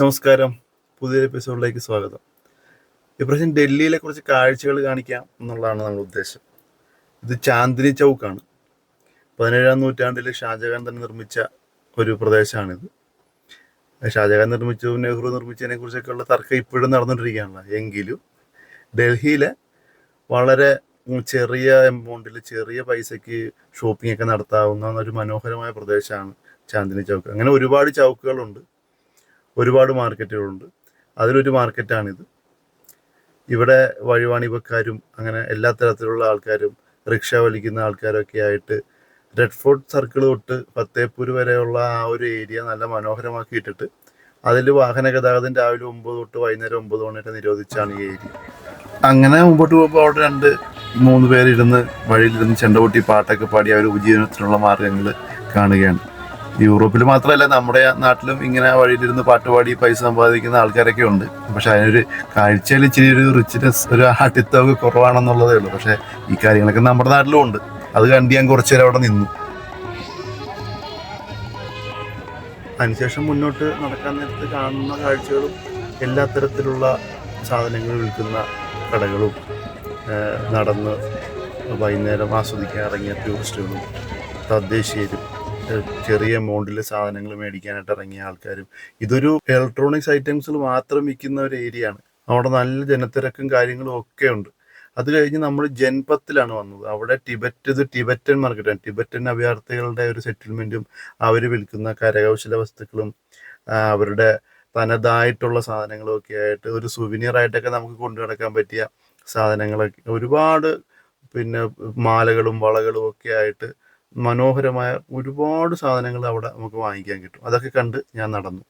നമസ്കാരം. പുതിയ എപ്പിസോഡിലേക്ക് സ്വാഗതം. ഇപ്രാവശ്യം ഡൽഹിയിലെ കുറച്ച് കാഴ്ചകൾ കാണിക്കാം എന്നുള്ളതാണ് നമ്മുടെ ഉദ്ദേശം. ഇത് ചാന്ദിനി ചൗക്കാണ്. പതിനേഴാം നൂറ്റാണ്ടിൽ ഷാജഹാൻ തന്നെ നിർമ്മിച്ച ഒരു പ്രദേശമാണിത്. ഷാജഹാൻ നിർമ്മിച്ചതും നെഹ്റു നിർമ്മിച്ചതിനെ കുറിച്ചൊക്കെയുള്ള തർക്കം ഇപ്പോഴും നടന്നുകൊണ്ടിരിക്കുകയാണല്ലോ എങ്കിലും ഡൽഹിയിലെ വളരെ ചെറിയ എമൗണ്ടിൽ ചെറിയ പൈസയ്ക്ക് ഷോപ്പിംഗ് ഒക്കെ നടത്താവുന്ന ഒരു മനോഹരമായ പ്രദേശമാണ് ചാന്ദിനി ചൗക്ക്. അങ്ങനെ ഒരുപാട് ചൗക്കുകളുണ്ട്. ഒരുപാട് മാർക്കറ്റുകളുണ്ട്. അതിലൊരു മാർക്കറ്റാണിത്. ഇവിടെ വഴിവാണിപക്കാരും അങ്ങനെ എല്ലാ തരത്തിലുള്ള ആൾക്കാരും റിക്ഷ വലിക്കുന്ന ആൾക്കാരൊക്കെ ആയിട്ട് റെഡ് ഫോർട്ട് സർക്കിൾ തൊട്ട് ഫത്തേപൂർ വരെയുള്ള ആ ഒരു ഏരിയ നല്ല മനോഹരമാക്കിയിട്ടിട്ട് അതിൽ വാഹന ഗതാഗതം രാവിലെ ഒമ്പത് തൊട്ട് വൈകുന്നേരം ഒമ്പത് മണിട്ട് നിരോധിച്ചാണ് ഈ ഏരിയ. അങ്ങനെ മുമ്പോട്ട് പോകുമ്പോൾ അവിടെ രണ്ട് മൂന്ന് പേരിരുന്ന് വഴിയിലിരുന്ന് ചെണ്ടപൊട്ടി പാട്ടൊക്കെ പാടി അവർ ഉപജീവനത്തിനുള്ള മാർഗങ്ങൾ കാണുകയാണ്. യൂറോപ്പിൽ മാത്രമല്ല നമ്മുടെ നാട്ടിലും ഇങ്ങനെ വഴിയിലിരുന്ന് പാട്ടുപാടി പൈസ സമ്പാദിക്കുന്ന ആൾക്കാരൊക്കെ ഉണ്ട്. പക്ഷെ അതിനൊരു കാഴ്ചയിൽ ഇച്ചിരി ഒരു റിച്ച്നെസ് ഒരു ആട്ടിത്തൊക്കെ കുറവാണെന്നുള്ളതേ ഉള്ളൂ. പക്ഷെ ഈ കാര്യങ്ങളൊക്കെ നമ്മുടെ നാട്ടിലും ഉണ്ട്. അത് കണ്ട് ഞാൻ കുറച്ചു നേരം അവിടെ നിന്നു. അതിനുശേഷം മുന്നോട്ട് നടക്കാൻ നേരത്ത് കാണുന്ന കാഴ്ചകളും എല്ലാ തരത്തിലുള്ള സാധനങ്ങൾ വിൽക്കുന്ന കടകളും നടന്ന് വൈകുന്നേരം ആസ്വദിക്കാൻ ഇറങ്ങിയ ടൂറിസ്റ്റുകളും തദ്ദേശീയരും ചെറിയ എമൗണ്ടിൽ സാധനങ്ങൾ മേടിക്കാനായിട്ട് ഇറങ്ങിയ ആൾക്കാരും ഇതൊരു ഇലക്ട്രോണിക്സ് ഐറ്റംസിൽ മാത്രം വിൽക്കുന്ന ഒരു ഏരിയ ആണ്. അവിടെ നല്ല ജനത്തിരക്കും കാര്യങ്ങളും ഒക്കെ ഉണ്ട്. അത് കഴിഞ്ഞ് നമ്മൾ ജൻപത്തിലാണ് വന്നത്. അവിടെ ടിബറ്റ് ഇത് ടിബറ്റൻ മാർക്കറ്റാണ് ടിബറ്റൻ അഭയാർത്ഥികളുടെ ഒരു സെറ്റിൽമെന്റും അവർ വിൽക്കുന്ന കരകൗശല വസ്തുക്കളും അവരുടെ തനതായിട്ടുള്ള സാധനങ്ങളും ഒക്കെ ആയിട്ട് ഒരു സുവിനിയർ ആയിട്ടൊക്കെ നമുക്ക് കൊണ്ടു നടക്കാൻ പറ്റിയ സാധനങ്ങളൊക്കെ ഒരുപാട് പിന്നെ മാലകളും വളകളും ഒക്കെ ആയിട്ട് മനോഹരമായ ഒരുപാട് സാധനങ്ങൾ അവിടെ നമുക്ക് വാങ്ങിക്കാൻ കിട്ടും. അതൊക്കെ കണ്ട് ഞാൻ നടന്നു.